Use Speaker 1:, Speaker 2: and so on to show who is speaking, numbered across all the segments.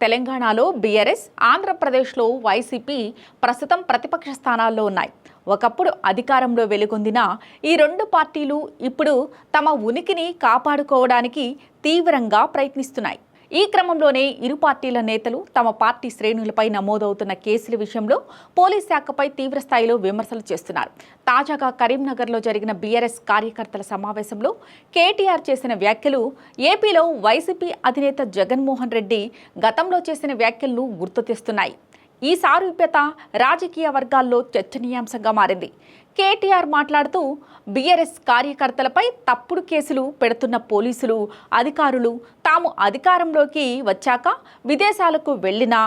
Speaker 1: తెలంగాణలో బీఆర్ఎస్ ఆంధ్రప్రదేశ్లో వైసీపీ ప్రస్తుతం ప్రతిపక్ష స్థానాల్లో ఉన్నాయి. ఒకప్పుడు అధికారంలో వెలుగొందిన ఈ రెండు పార్టీలు ఇప్పుడు తమ ఉనికిని కాపాడుకోవడానికి తీవ్రంగా ప్రయత్నిస్తున్నాయి. ఈ క్రమంలోనే ఇరు పార్టీల నేతలు తమ పార్టీ శ్రేణులపై నమోదవుతున్న కేసుల విషయంలో పోలీస్ శాఖపై తీవ్రస్థాయిలో విమర్శలు చేస్తున్నారు. తాజాగా కరీంనగర్లో జరిగిన బీఆర్ఎస్ కార్యకర్తల సమావేశంలో కేటీఆర్ చేసిన వ్యాఖ్యలు ఏపీలో వైసీపీ అధినేత జగన్మోహన్ రెడ్డి గతంలో చేసిన వ్యాఖ్యలను గుర్తు తెస్తున్నాయి. ఈ సారూప్యత రాజకీయ వర్గాల్లో చర్చనీయాంశంగా మారింది. కేటీఆర్ మాట్లాడుతూ బీఆర్ఎస్ కార్యకర్తలపై తప్పుడు కేసులు పెడుతున్న పోలీసులు అధికారులు తాము అధికారంలోకి వచ్చాక విదేశాలకు వెళ్ళినా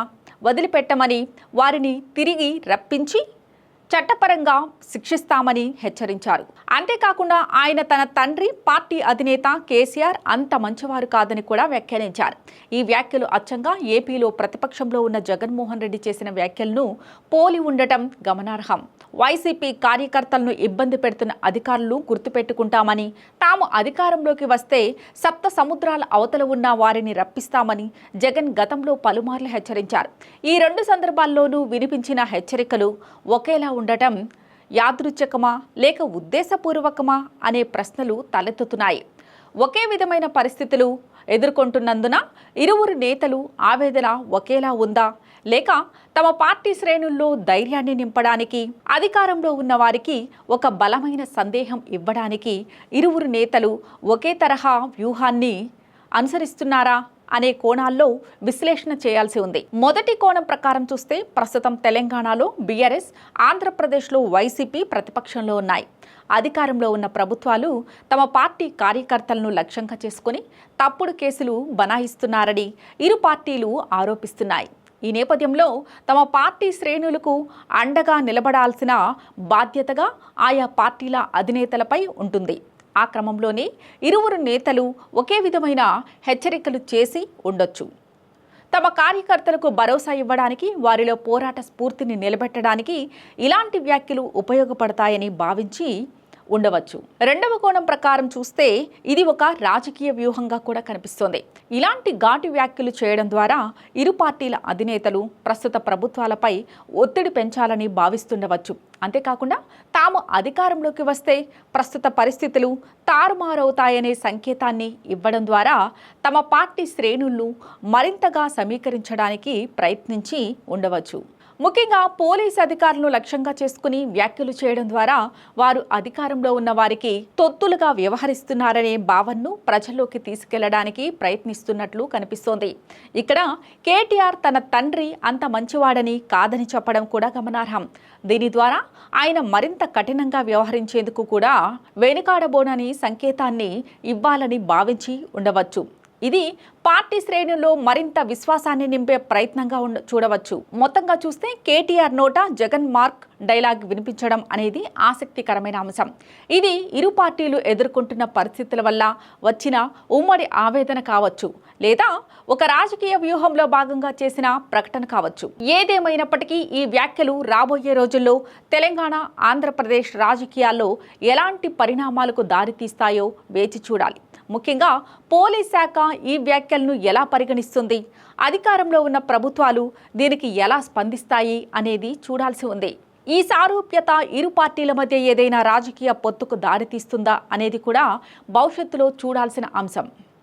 Speaker 1: వదిలిపెట్టమని వారిని తిరిగి రప్పించి చట్టపరంగా శిక్షిస్తామని హెచ్చరించారు. అంతేకాకుండా ఆయన తన తండ్రి పార్టీ అధినేత కేసీఆర్ అంత మంచివారు కాదని కూడా వ్యాఖ్యానించారు. ఈ వ్యాఖ్యలు అచ్చంగా ఏపీలో ప్రతిపక్షంలో ఉన్న జగన్మోహన్ రెడ్డి చేసిన వ్యాఖ్యలను పోలి ఉండటం గమనార్హం. వైసీపీ కార్యకర్తలను ఇబ్బంది పెడుతున్న అధికారులు గుర్తుపెట్టుకుంటామని తాము అధికారంలోకి వస్తే సప్త సముద్రాల అవతల ఉన్న వారిని రప్పిస్తామని జగన్ గతంలో పలుమార్లు హెచ్చరించారు. ఈ రెండు సందర్భాల్లోనూ వినిపించిన హెచ్చరికలు ఒకేలా ఉండటం యాదృచ్ఛకమా లేక ఉద్దేశపూర్వకమా అనే ప్రశ్నలు తలెత్తుతున్నాయి. ఒకే విధమైన పరిస్థితులు ఎదుర్కొంటున్నందున ఇరువురు నేతలు ఆవేదన ఒకేలా ఉందా? లేక తమ పార్టీ శ్రేణుల్లో ధైర్యాన్ని నింపడానికి అధికారంలో ఉన్న వారికి ఒక బలమైన సందేహం ఇవ్వడానికి ఇరువురు నేతలు ఒకే తరహా వ్యూహాన్ని అనుసరిస్తున్నారా? అనే కోణాల్లో విశ్లేషణ చేయాల్సి ఉంది. మొదటి కోణం ప్రకారం చూస్తే ప్రస్తుతం తెలంగాణలో బీఆర్ఎస్ ఆంధ్రప్రదేశ్లో వైసీపీ ప్రతిపక్షంలో ఉన్నాయి. అధికారంలో ఉన్న ప్రభుత్వాలు తమ పార్టీ కార్యకర్తలను లక్ష్యంగా చేసుకుని తప్పుడు కేసులు బనాయిస్తున్నారని ఇరు పార్టీలు ఆరోపిస్తున్నాయి. ఈ నేపథ్యంలో తమ పార్టీ శ్రేణులకు అండగా నిలబడాల్సిన బాధ్యతగా ఆయా పార్టీల అధినేతలపై ఉంటుంది. ఆ క్రమంలోనే ఇరువురు నేతలు ఒకే విధమైన హెచ్చరికలు చేసి ఉండొచ్చు. తమ కార్యకర్తలకు భరోసా ఇవ్వడానికి వారిలో పోరాట స్ఫూర్తిని నిలబెట్టడానికి ఇలాంటి వ్యాఖ్యలు ఉపయోగపడతాయని భావించి ఉండవచ్చు. రెండవ కోణం ప్రకారం చూస్తే ఇది ఒక రాజకీయ వ్యూహంగా కూడా కనిపిస్తోంది. ఇలాంటి ఘాటు వ్యాఖ్యలు చేయడం ద్వారా ఇరు పార్టీల అధినేతలు ప్రస్తుత ప్రభుత్వాలపై ఒత్తిడి పెంచాలని భావిస్తుండవచ్చు. అంతేకాకుండా తాము అధికారంలోకి వస్తే ప్రస్తుత పరిస్థితులు తారుమారవుతాయనే సంకేతాన్ని ఇవ్వడం ద్వారా తమ పార్టీ శ్రేణులను మరింతగా సమీకరించడానికి ప్రయత్నించి ఉండవచ్చు. ముఖ్యంగా పోలీస్ అధికారులను లక్ష్యంగా చేసుకుని వ్యాఖ్యలు చేయడం ద్వారా వారు అధికారంలో ఉన్న వారికి తొత్తులుగా వ్యవహరిస్తున్నారనే భావనను ప్రజల్లోకి తీసుకెళ్ళడానికి ప్రయత్నిస్తున్నట్లు కనిపిస్తోంది. ఇక్కడ కేటీఆర్ తన తండ్రి అంత మంచివాడని కాదని చెప్పడం కూడా గమనార్హం. దీని ద్వారా ఆయన మరింత కఠినంగా వ్యవహరించేందుకు కూడా వెనుకాడబోనని సంకేతాన్ని ఇవ్వాలని భావించి ఉండవచ్చు. ఇది పార్టీ శ్రేణుల్లో మరింత విశ్వాసాన్ని నింపే ప్రయత్నంగా చూడవచ్చు. మొత్తంగా చూస్తే కేటీఆర్ నోట జగన్ మార్క్ డైలాగ్ వినిపించడం అనేది ఆసక్తికరమైన అంశం. ఇది ఇరు పార్టీలు ఎదుర్కొంటున్న పరిస్థితుల వల్ల వచ్చిన ఉమ్మడి ఆవేదన కావచ్చు లేదా ఒక రాజకీయ వ్యూహంలో భాగంగా చేసిన ప్రకటన కావచ్చు. ఏదేమైనప్పటికీ ఈ వ్యాఖ్యలు రాబోయే రోజుల్లో తెలంగాణ ఆంధ్రప్రదేశ్ రాజకీయాల్లో ఎలాంటి పరిణామాలకు దారితీస్తాయో వేచి చూడాలి. ముఖ్యంగా పోలీస్ శాఖ ఈ వ్యాఖ్యలను ఎలా పరిగణిస్తుంది? అధికారంలో ఉన్న ప్రభుత్వాలు దీనికి ఎలా స్పందిస్తాయి అనేది చూడాల్సి ఉంది. ఈ సారూప్యత ఇరు పార్టీల మధ్య ఏదైనా రాజకీయ పొత్తుకు దారితీస్తుందా అనేది కూడా భవిష్యత్తులో చూడాల్సిన అంశం.